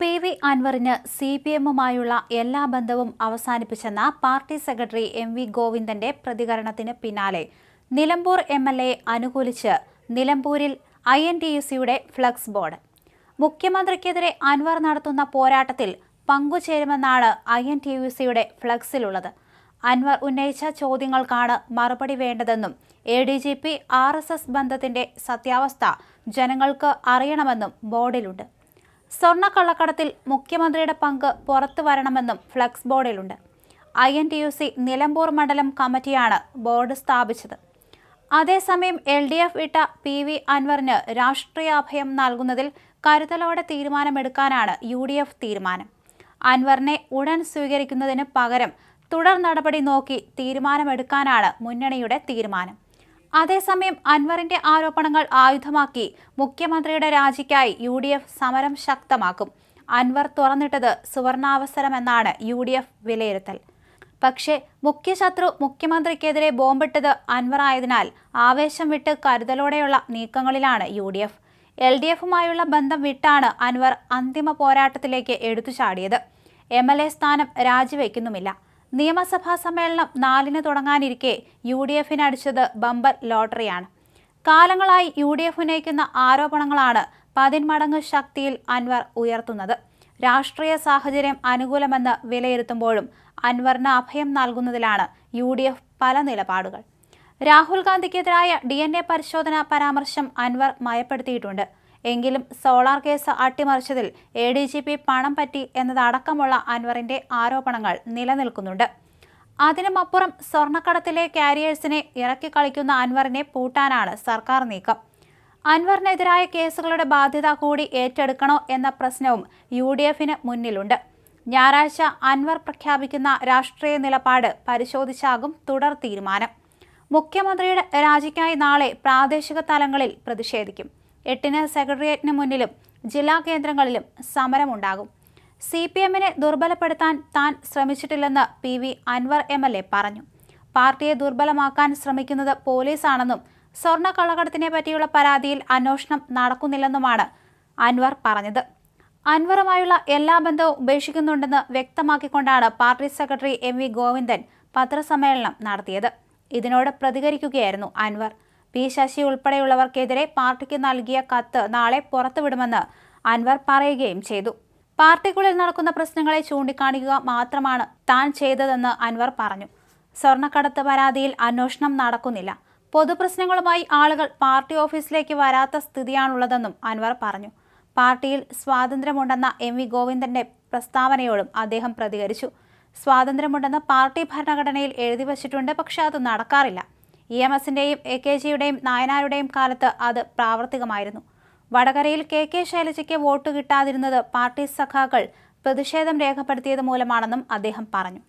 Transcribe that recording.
P V അൻവറിന് C P എമ്മുമായുള്ള എല്ലാ ബന്ധവും അവസാനിപ്പിച്ചെന്ന പാർട്ടി സെക്രട്ടറി എം വി ഗോവിന്ദന്റെ പ്രതികരണത്തിന് പിന്നാലെ നിലമ്പൂർ എം എൽ എ അനുകൂലിച്ച് നിലമ്പൂരിൽ ഐ എൻ ടി യു സിയുടെ ഫ്ലക്സ് ബോർഡ്. മുഖ്യമന്ത്രിക്കെതിരെ അൻവർ നടത്തുന്ന പോരാട്ടത്തിൽ പങ്കുചേരുമെന്നാണ് ഐ എൻ ടി യു സിയുടെ ഫ്ലക്സിലുള്ളത്. അൻവർ ഉന്നയിച്ച ചോദ്യങ്ങൾക്കാണ് മറുപടി വേണ്ടതെന്നും A D G P R S S ബന്ധത്തിന്റെ സത്യാവസ്ഥ ജനങ്ങൾക്ക് അറിയണമെന്നും ബോർഡിലുണ്ട്. സ്വർണക്കള്ളക്കടത്തിൽ മുഖ്യമന്ത്രിയുടെ പങ്ക് പുറത്തു വരണമെന്നും flex ബോർഡിലുണ്ട്. I N T U C Nilambur മണ്ഡലം കമ്മിറ്റിയാണ് ബോർഡ് സ്ഥാപിച്ചത്. അതേസമയം എൽ ഡി എഫ് വിട്ട പി വി അൻവറിന് രാഷ്ട്രീയ അഭയം നൽകുന്നതിൽ കരുതലോടെ തീരുമാനമെടുക്കാനാണ് യു ഡി എഫ് തീരുമാനം. അൻവറിനെ ഉടൻ സ്വീകരിക്കുന്നതിന് പകരം തുടർ നടപടി നോക്കി തീരുമാനമെടുക്കാനാണ് മുന്നണിയുടെ തീരുമാനം. അതേസമയം അൻവറിന്റെ ആരോപണങ്ങൾ ആയുധമാക്കി മുഖ്യമന്ത്രിയുടെ രാജിക്കായി യു ഡി എഫ് സമരം ശക്തമാക്കും. അൻവർ തുറന്നിട്ടത് സുവർണാവസരമെന്നാണ് യു ഡി എഫ് വിലയിരുത്തൽ. പക്ഷേ മുഖ്യശത്രു മുഖ്യമന്ത്രിക്കെതിരെ ബോംബിട്ടത് അൻവർ ആയതിനാൽ ആവേശം വിട്ട് കരുതലോടെയുള്ള നീക്കങ്ങളിലാണ് U D F. L D എഫുമായുള്ള ബന്ധം വിട്ടാണ് അൻവർ അന്തിമ പോരാട്ടത്തിലേക്ക് എടുത്തു ചാടിയത്. എം എൽ എ സ്ഥാനം രാജിവെക്കുന്നുമില്ല. നിയമസഭാ സമ്മേളനം നാലിന് തുടങ്ങാനിരിക്കെ യു ഡി എഫിന് അടിച്ചത് ബമ്പർ ലോട്ടറിയാണ്. കാലങ്ങളായി യു ഡി എഫ് ഉന്നയിക്കുന്ന ആരോപണങ്ങളാണ് പതിന്മടങ്ങ് ശക്തിയിൽ അൻവർ ഉയർത്തുന്നത്. രാഷ്ട്രീയ സാഹചര്യം അനുകൂലമെന്ന് വിലയിരുത്തുമ്പോഴും അൻവറിന് അഭയം നൽകുന്നതിലാണ് യു ഡി എഫ് പല നിലപാടുകൾ. രാഹുൽ ഗാന്ധിക്കെതിരായ ഡി എൻ എ പരിശോധന പരാമർശം അൻവർ മയപ്പെടുത്തിയിട്ടുണ്ട്. എങ്കിലും സോളാർ കേസ് അട്ടിമറിച്ചതിൽ എ ഡി ജി പി പണം പറ്റി എന്നതടക്കമുള്ള അൻവറിന്റെ ആരോപണങ്ങൾ നിലനിൽക്കുന്നുണ്ട്. അതിനുമപ്പുറം സ്വർണക്കടത്തിലെ കാരിയേഴ്സിനെ ഇറക്കി കളിക്കുന്ന അൻവറിനെ പൂട്ടാനാണ് സർക്കാർ നീക്കം. അൻവറിനെതിരായ കേസുകളുടെ ബാധ്യത കൂടി ഏറ്റെടുക്കണോ എന്ന പ്രശ്നവും യു ഡി എഫിന് മുന്നിലുണ്ട്. ഞായറാഴ്ച അൻവർ പ്രഖ്യാപിക്കുന്ന രാഷ്ട്രീയ നിലപാട് പരിശോധിച്ചാകും തുടർ തീരുമാനം. മുഖ്യമന്ത്രിയുടെ രാജിക്കായി നാളെ പ്രാദേശിക തലങ്ങളിൽ പ്രതിഷേധിക്കും. എട്ടിന് സെക്രട്ടേറിയറ്റിന് മുന്നിലും ജില്ലാ കേന്ദ്രങ്ങളിലും സമരമുണ്ടാകും. സി പി എമ്മിനെ ദുർബലപ്പെടുത്താൻ താൻ ശ്രമിച്ചിട്ടില്ലെന്ന് P V Anwar M L A പറഞ്ഞു. പാർട്ടിയെ ദുർബലമാക്കാൻ ശ്രമിക്കുന്നത് പോലീസാണെന്നും സ്വർണ കള്ളക്കടത്തിനെ പറ്റിയുള്ള പരാതിയിൽ അന്വേഷണം നടക്കുന്നില്ലെന്നുമാണ് അൻവർ പറഞ്ഞത്. അൻവറുമായുള്ള എല്ലാ ബന്ധവും ഉപേക്ഷിക്കുന്നുണ്ടെന്ന് വ്യക്തമാക്കിക്കൊണ്ടാണ് party secretary M V Govindan പത്രസമ്മേളനം നടത്തിയത്. ഇതിനോട് പ്രതികരിക്കുകയായിരുന്നു അൻവർ. പി ശശി ഉൾപ്പെടെയുള്ളവർക്കെതിരെ പാർട്ടിക്ക് നൽകിയ കത്ത് നാളെ പുറത്തുവിടുമെന്ന് അൻവർ പറയുകയും ചെയ്തു. പാർട്ടിക്കുള്ളിൽ നടക്കുന്ന പ്രശ്നങ്ങളെ ചൂണ്ടിക്കാണിക്കുക മാത്രമാണ് താൻ ചെയ്തതെന്ന് അൻവർ പറഞ്ഞു. സ്വർണക്കടത്ത് പരാതിയിൽ അന്വേഷണം നടക്കുന്നില്ല. പൊതുപ്രശ്നങ്ങളുമായി ആളുകൾ പാർട്ടി ഓഫീസിലേക്ക് വരാത്ത സ്ഥിതിയാണുള്ളതെന്നും അൻവർ പറഞ്ഞു. പാർട്ടിയിൽ സ്വാതന്ത്ര്യമുണ്ടെന്ന എം വി ഗോവിന്ദന്റെ പ്രസ്താവനയോടും അദ്ദേഹം പ്രതികരിച്ചു. സ്വാതന്ത്ര്യമുണ്ടെന്ന് പാർട്ടി ഭരണഘടനയിൽ എഴുതി വച്ചിട്ടുണ്ട് പക്ഷെ അത് നടക്കാറില്ല. ഇ എം എസിന്റെയും എ കെ ജിയുടെയും നായനാരുടെയും കാലത്ത് അത് പ്രാവർത്തികമായിരുന്നു. വടകരയിൽ കെ കെ ശൈലജയ്ക്ക് വോട്ട് കിട്ടാതിരുന്നത് പാർട്ടി സഖാക്കൾ പ്രതിഷേധം രേഖപ്പെടുത്തിയത് മൂലമാണെന്നും അദ്ദേഹം പറഞ്ഞു.